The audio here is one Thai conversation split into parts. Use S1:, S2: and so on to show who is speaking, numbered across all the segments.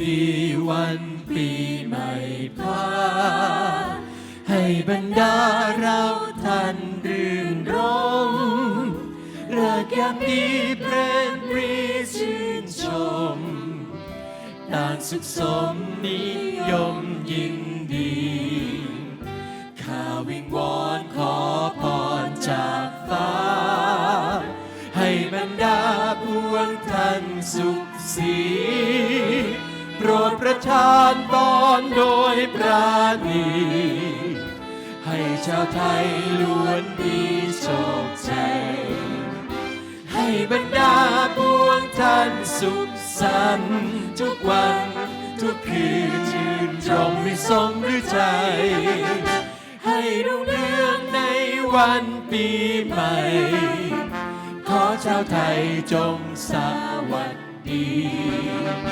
S1: ดีวันปีใหม่พาให้บรรดาเราท่านรื่นรมเริกยามดีเพลงปรีชื่นชมต่างสุขสมนิยมยินดีข้าวิงวอนขอพรจากฟ้า ให้บรรดาพวงท่านสุขสี ดประทานพรโดยปราณีให้ชาวไทยล้วนมีโชคใจ ให้บรรดาพวงท่านสุขสันต์ทุกวันทุกคืนชื่นชมให้สมหรือใจ ให้รุ่งเรืองในวันปีใหม่ ขอชาวไทยจงสวัสดี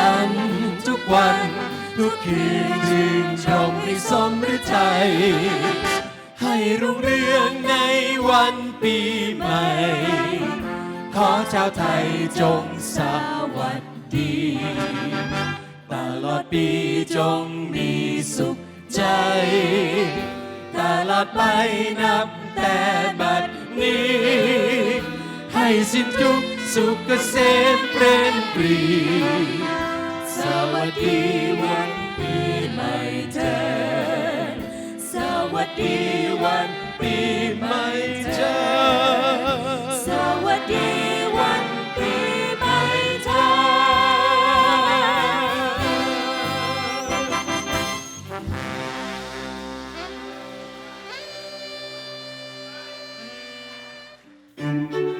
S1: ขสันทุกวัน ทุกคืนชื่นชมให้สมฤทัยให้รุ่งเรืองในวันปีใหม่ ขอชาวไทยจงสวัสดีตลอดปีจงมีสุขใจตลอดไปนับแต่บัดนี้ ให้สิ้นทุกสุขเกษมเปรมปรี สวัสดีวันปีใหม่เธอ สวัสดีวันปีใหม่เธอ
S2: สวัสดีวันปีใหม่ไทย
S1: ข